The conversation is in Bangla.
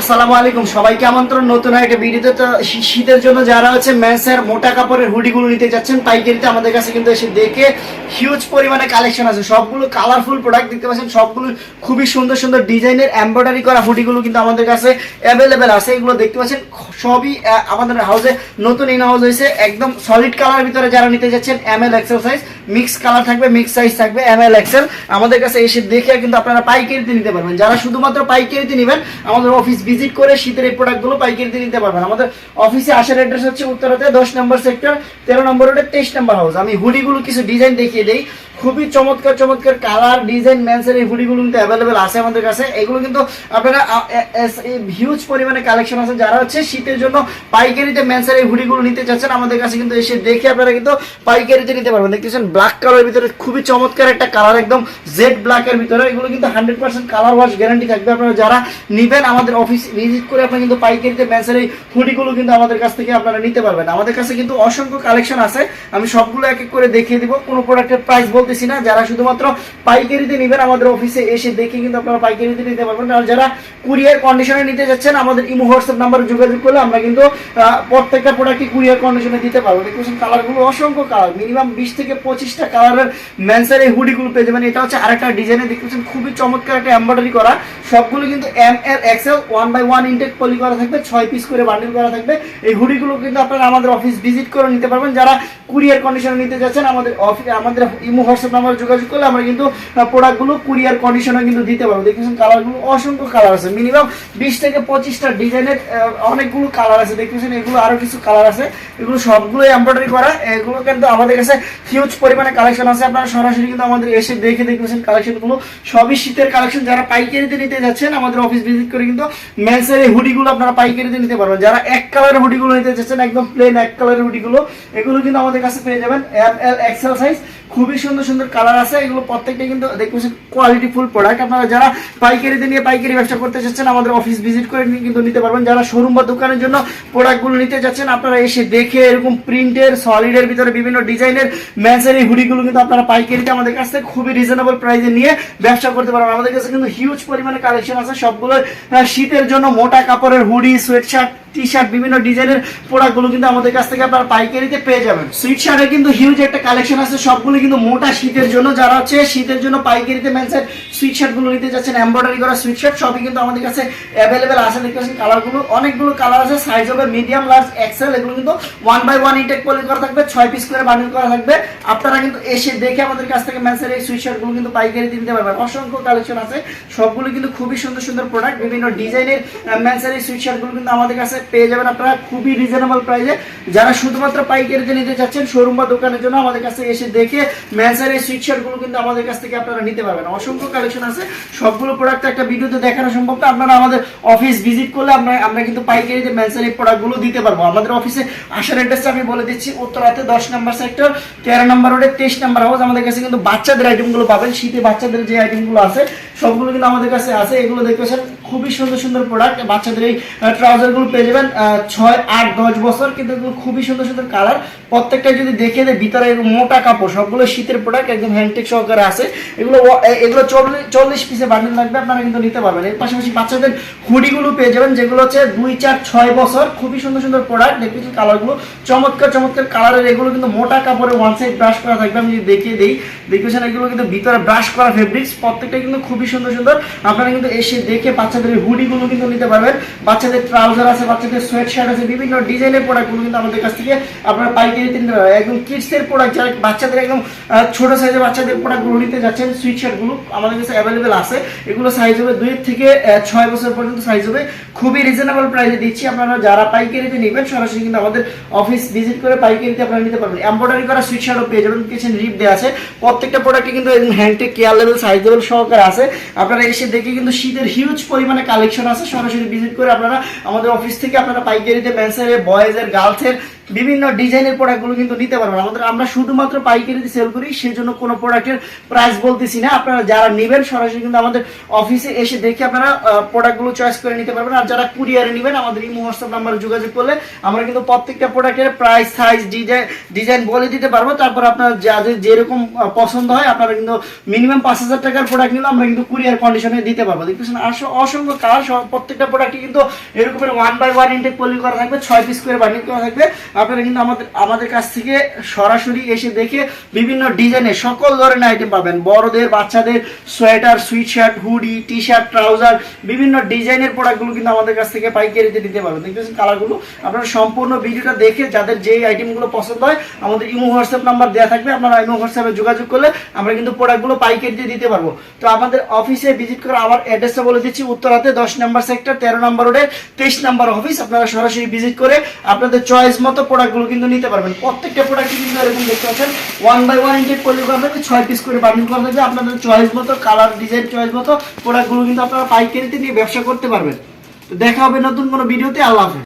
আসসালামু আলাইকুম। সবাইকে আমন্ত্রণ। নতুন একটা ভিডিওতে তো শীতের জন্য যারা হচ্ছে মেন্সের মোটা কাপড়ের হুডিগুলো নিতে যাচ্ছেন, পাইকারিতে আমাদের কাছে কিন্তু এসে দেখে হিউজ পরিমাণে কালেকশন আছে। সবগুলো কালারফুল প্রোডাক্ট দেখতে পাচ্ছেন, সবগুলো খুবই সুন্দর সুন্দর ডিজাইনের এমব্রয়ডারি করা হুডিগুলো কিন্তু আমাদের কাছে অ্যাভেলেবেল আছে। এগুলো দেখতে পাচ্ছেন, সবই আমাদের হাউসে নতুন ইন হাউস হয়েছে। একদম সলিড কালার ভিতরে যারা নিতে যাচ্ছেন M L XL size mix colour থাকবে মিক্স সাইজ থাকবে এম এল এক্সেল আমাদের কাছে এসে দেখে কিন্তু আপনারা পাইকারিতে নিতে পারবেন। যারা শুধুমাত্র পাইকারিতে নেবেন, আমাদের অফিস ভিজিট করে শীতের এই প্রোডাক্টগুলো পাইকারিতে নিতে পারবেন। আমাদের অফিসে আসার অ্যাড্রেস হচ্ছে উত্তরাতে দশ নম্বর সেক্টর তেরো নম্বর রোডে তেইশ নম্বর হাউস আমি হুডিগুলো কিছু ডিজাইন দেখিয়ে দেই। খুবই চমৎকার চমৎকার কালার ডিজাইন ম্যান্সের এই হুডিগুলো কিন্তু অ্যাভেলেবেল আছে আমাদের কাছে। এগুলো কিন্তু আপনারা হিউজ পরিমাণে কালেকশন আছে। যারা হচ্ছে শীতের জন্য পাইকারিতে ম্যান্সের এই হুডিগুলো নিতে চাচ্ছেন, আমাদের কাছে কিন্তু এসে দেখে আপনারা কিন্তু পাইকারিতে নিতে পারবেন। দেখতেছেন ব্ল্যাক কালারের ভিতরে খুবই চমৎকার একটা কালার একদম জেড ব্ল্যাকের ভিতরে। এগুলো কিন্তু hundred percent colour wash guarantee থাকবে। আপনারা যারা নেবেন আমাদের অফিস ভিজিট করে আপনারা কিন্তু পাইকারিতে ম্যান্সের এই হুডিগুলো কিন্তু আমাদের কাছ থেকে আপনারা নিতে পারবেন। আমাদের কাছে কিন্তু অসংখ্য কালেকশন আছে। আমি সবগুলো এক এক করে দেখিয়ে দিব। কোনো প্রোডাক্টের প্রাইস বলতেছি না, যারা শুধুমাত্র পাইকারিতে নেবেন আমাদের অফিসে এসে দেখে কিন্তু আপনারা পাইকারিতে নিতে পারবেন। আর যারা কুরিয়ার কন্ডিশনে নিতে যাচ্ছেন, আমাদের ইমো হোয়াটসঅ্যাপ নাম্বারে যোগাযোগ করলে আমরা কিন্তু প্রত্যেকটা প্রোডাক্টই কুরিয়ার কন্ডিশনে দিতে পারব। দেখুন কালারগুলো অসংখ্য কালার মিনিমাম বিশ থেকে পঁচিশটা কালারের ম্যান্সার এই হুডিগুলো পেয়ে যাবেন। এটা হচ্ছে আরেকটা ডিজাইনে দেখতেছেন, খুবই চমৎকার একটা এমব্রয়ডারি করা। সবগুলো কিন্তু M L XL one by one intact poly করা থাকবে, ছয় পিস করে বান্ডিল করা থাকবে। এই হুডিগুলো কিন্তু আপনারা আমাদের অফিস ভিজিট করে নিতে পারবেন। যারা কুরিয়ার কন্ডিশনে নিতে যাচ্ছেন, আমাদের অফিস আমাদের ইমো হোয়াটসঅ্যাপ নাম্বারে যোগাযোগ করলে আমরা কিন্তু প্রোডাক্টগুলো কুরিয়ার কন্ডিশনে কিন্তু দিতে পারব। দেখতেছেন কালারগুলো অসংখ্য কালার আছে। মিনিমাম বিশ থেকে পঁচিশটা ডিজাইনের অনেকগুলো কালার আছে। দেখতেছেন এগুলো আরও কিছু কালার আছে। এগুলো সবগুলো এমব্রয়ডারি করা। এগুলো কিন্তু আমাদের কাছে হিউজ পরিমাণে কালেকশন আছে। আপনারা সরাসরি কিন্তু আমাদের এসে দেখে দেখতেছেন কালেকশনগুলো সবই শীতের কালেকশন যারা পাইকারিতে নিতে যাচ্ছেন, আমাদের অফিস ভিজিট করে কিন্তু মেন্সের এই হুডিগুলো আপনারা পাইকারিতে নিতে পারবেন। যারা এক কালারের হুডিগুলো নিতে যাচ্ছেন, একদম প্লেন এক কালারের হুডিগুলো এগুলো কিন্তু আমাদের কাছে পেয়ে যাবেন এম এল এক্সেল সাইজ খুবই সুন্দর সুন্দর কালার আছে, এগুলো প্রত্যেকটা কিন্তু দেখতেছেন কোয়ালিটি ফুল প্রোডাক্ট আপনারা যারা পাইকারিতে নিয়ে পাইকারি ব্যবসা করতে চাচ্ছেন, আমাদের অফিস ভিজিট করে কিন্তু নিতে পারবেন। যারা শোরুম বা দোকানের জন্য প্রোডাক্টগুলো নিতে চাচ্ছেন, আপনারা এসে দেখে এরকম প্রিন্টের সলিডের ভিতরে বিভিন্ন ডিজাইনের ম্যাচের এই হুডিগুলো কিন্তু আপনারা পাইকারিতে আমাদের কাছ থেকে খুবই রিজনেবল প্রাইসে নিয়ে ব্যবসা করতে পারবেন। আমাদের কাছে কিন্তু হিউজ পরিমাণে কালেকশন আছে। সবগুলো শীতের জন্য মোটা কাপড়ের hoodie sweatshirt T shirt বিভিন্ন ডিজাইনের প্রোডাক্টগুলো কিন্তু আমাদের কাছ থেকে আপনারা পাইকারিতে পেয়ে যাবেন। সুইট শার্টের কিন্তু হিউজ একটা কালেকশন আছে, সবগুলো কিন্তু মোটা শীতের জন্য। যারা হচ্ছে শীতের জন্য পাইকারিতে ম্যানসের সুইট শার্টগুলো নিতে যাচ্ছেন এমব্রয়ডারি করা সুইট শার্ট সবই কিন্তু আমাদের কাছে অ্যাভেলেবেল আছে। দেখতে পাচ্ছেন কালারগুলো অনেকগুলো কালার আছে সাইজ হবে মিডিয়াম লার্জ এক্সেল এগুলো কিন্তু one by one intact poly করা থাকবে, ছয় পিস করে বান্ডিল করা থাকবে। আপনারা কিন্তু এসে দেখে আমাদের কাছ থেকে ম্যানসের এই সুইট শার্টগুলো কিন্তু পাইকারি দিতে পারবেন। অসংখ্য কালেকশন আছে, সবগুলো কিন্তু খুবই সুন্দর সুন্দর প্রোডাক্ট বিভিন্ন ডিজাইনের ম্যানসের এই সুইট শার্টগুলো কিন্তু আমাদের কাছে পেয়ে যাবেন আপনারা খুবই রিজনেবল প্রাইসে যারা শুধুমাত্র পাইকারিতে নিতে চাচ্ছেন শোরুম বা দোকানের জন্য আমাদের কাছে এসে দেখে ম্যানসের এই সুইট শার্টগুলো কিন্তু আমাদের কাছ থেকে আপনারা নিতে পারবেন। অসংখ্য কালেকশন আছে। সবগুলো প্রোডাক্ট একটা ভিডিওতে দেখানো সম্ভব না। আপনারা আমাদের অফিস ভিজিট করলে আমরা আমরা কিন্তু পাইকারিতে ম্যানসের এই প্রোডাক্টগুলো দিতে পারব। আমাদের অফিসে আসার অ্যাড্রেসটা আমি বলে দিচ্ছি উত্তরাতে দশ নম্বর সেক্টর তেরো নম্বর রোডে তেইশ নম্বর হাউস আমাদের কাছে কিন্তু বাচ্চাদের আইটেমগুলো পাবেন। শীতে বাচ্চাদের যে আইটেমগুলো আছে, সবগুলো কিন্তু আমাদের কাছে আছে। এগুলো দেখতেছেন খুবই সুন্দর সুন্দর প্রোডাক্ট বাচ্চাদের এই ট্রাউজারগুলো পেয়ে যাবেন। আহ, ছয় আট দশ বছর কিন্তু এগুলো খুবই সুন্দর সুন্দর কালার। প্রত্যেকটা যদি দেখে দেয় ভিতরে মোটা কাপড় সবগুলো শীতের প্রোডাক্ট একদম হ্যান্ডটেক সহকারে আছে। এগুলো এগুলো চল্লিশ চল্লিশ পিসে বান্ডিল লাগবে আপনারা কিন্তু নিতে পারবেন। এর পাশাপাশি বাচ্চাদের হুডিগুলো পেয়ে যাবেন যেগুলো হচ্ছে দুই চার ছয় বছর খুবই সুন্দর সুন্দর প্রোডাক্ট দেখতেছি কালারগুলো। চমৎকার চমৎকার কালারের এগুলো কিন্তু মোটা কাপড়ে ওয়ান সাইড ব্রাশ করা থাকবে আমি যদি দেখিয়ে দিই দেখতেছেন এগুলো কিন্তু ভিতরে ব্রাশ করা ফেব্রিক্স প্রত্যেকটা কিন্তু খুবই সুন্দর সুন্দর। আপনারা কিন্তু এসে দেখে বাচ্চাদের হুডিগুলো কিন্তু নিতে পারবেন। বাচ্চাদের ট্রাউজার আছে বাচ্চাদের সোয়েট শার্ট আছে, বিভিন্ন ডিজাইনের প্রোডাক্টগুলো কিন্তু আমাদের কাছ থেকে আপনারা পাইকারিতে নিতে পারবেন। একদম কিডসের প্রোডাক্ট যারা বাচ্চাদের একদম ছোট সাইজের বাচ্চাদের প্রোডাক্টগুলো নিতে যাচ্ছেন সুইট শার্টগুলো আমাদের কাছে অ্যাভেলেবেল আছে। এগুলো সাইজ হবে দুই থেকে ছয় বছর পর্যন্ত সাইজ হবে। খুবই রিজনেবল প্রাইসে দিচ্ছি। আপনারা যারা পাইকারিতে নেবেন, সরাসরি কিন্তু আমাদের অফিস ভিজিট করে পাইকারিতে আপনারা নিতে পারবেন। এমব্রয়ডারি করা সুইট শার্টও পেয়ে যাবেন। কিছু রিপ দেওয়া আছে। প্রত্যেকটা প্রোডাক্টে কিন্তু একদম হ্যান্ডটেক কেয়ার লেভেল সাইজ লেভেল সহকারে আছে। আপনারা এসে দেখে কিন্তু শীতের হিউজ পরিমাণে কালেকশন আছে। সরাসরি ভিজিট করে আপনারা আমাদের অফিস থেকে আপনারা পাইকারিতে মেন্সের বয়েজের গার্লসের বিভিন্ন ডিজাইনের প্রোডাক্টগুলো কিন্তু নিতে পারবেন। আমাদের আমরা শুধুমাত্র পাইকারিতে সেল করি সেই জন্য কোনো প্রোডাক্টের প্রাইস বলতেছি না। আপনারা যারা নেবেন, সরাসরি কিন্তু আমাদের অফিসে এসে দেখে আপনারা প্রোডাক্টগুলো চয়েস করে নিতে পারবেন। আর যারা কুরিয়ারে নেবেন, আমাদের ইমো, হোয়াটসঅ্যাপ নাম্বারে যোগাযোগ করলে আমরা কিন্তু প্রত্যেকটা প্রোডাক্টের প্রাইস সাইজ ডিজাইন ডিজাইন বলে দিতে পারব। তারপর আপনার যাদের যেরকম পছন্দ হয়, আপনারা কিন্তু মিনিমাম পাঁচ হাজার টাকার প্রোডাক্ট নিলে আমরা কিন্তু কুরিয়ার কন্ডিশনে দিতে পারব। দেখতেছেন অসংখ্য কালার প্রত্যেকটা প্রোডাক্টই কিন্তু এরকমের one by one intact poly করা থাকবে, ছয় পিস করে বান্ডিল করা থাকবে। আপনারা কিন্তু আমাদের আমাদের কাছ থেকে সরাসরি এসে দেখে বিভিন্ন ডিজাইনের সকল ধরনের আইটেম পাবেন। বড়দের, বাচ্চাদের, sweater sweatshirt hoodie T shirt trouser, বিভিন্ন ডিজাইনের প্রোডাক্টগুলো কিন্তু আমাদের কাছ থেকে পাইকারিতে দিতে পারবেন। দেখতেছেন কালারগুলো? আপনারা সম্পূর্ণ ভিডিওটা দেখে যাদের যেই আইটেমগুলো পছন্দ হয়, আমাদের ইমো, হোয়াটসঅ্যাপ নাম্বার দেওয়া থাকবে, আপনারা ইমো, হোয়াটসঅ্যাপে যোগাযোগ করলে আমরা কিন্তু প্রোডাক্টগুলো পাইকারিতে দিতে পারব। তো আমাদের অফিসে ভিজিট করে আমার অ্যাড্রেসটা বলে দিচ্ছি, উত্তরাতে দশ নম্বর সেক্টর তেরো নম্বর রোডে তেইশ নম্বর অফিস আপনারা সরাসরি ভিজিট করে আপনাদের চয়েস মতো প্রোডাক্টগুলো কিন্তু নিতে পারবেন। প্রত্যেকটা প্রোডাক্ট কিন্তু এরকম দেখতে পাচ্ছেন। ওয়ান বাই ওয়ান ইন্টেক করলে করা ছয় পিস করে বান্ডিল করা থাকবে। আপনাদের চয়েস মতো কালার ডিজাইন চয়েস মতো প্রোডাক্টগুলো কিন্তু আপনারা পাইকারিতে নিয়ে ব্যবসা করতে পারবেন। তো দেখা হবে নতুন কোনো ভিডিওতে আল্লাহ হাফেজ।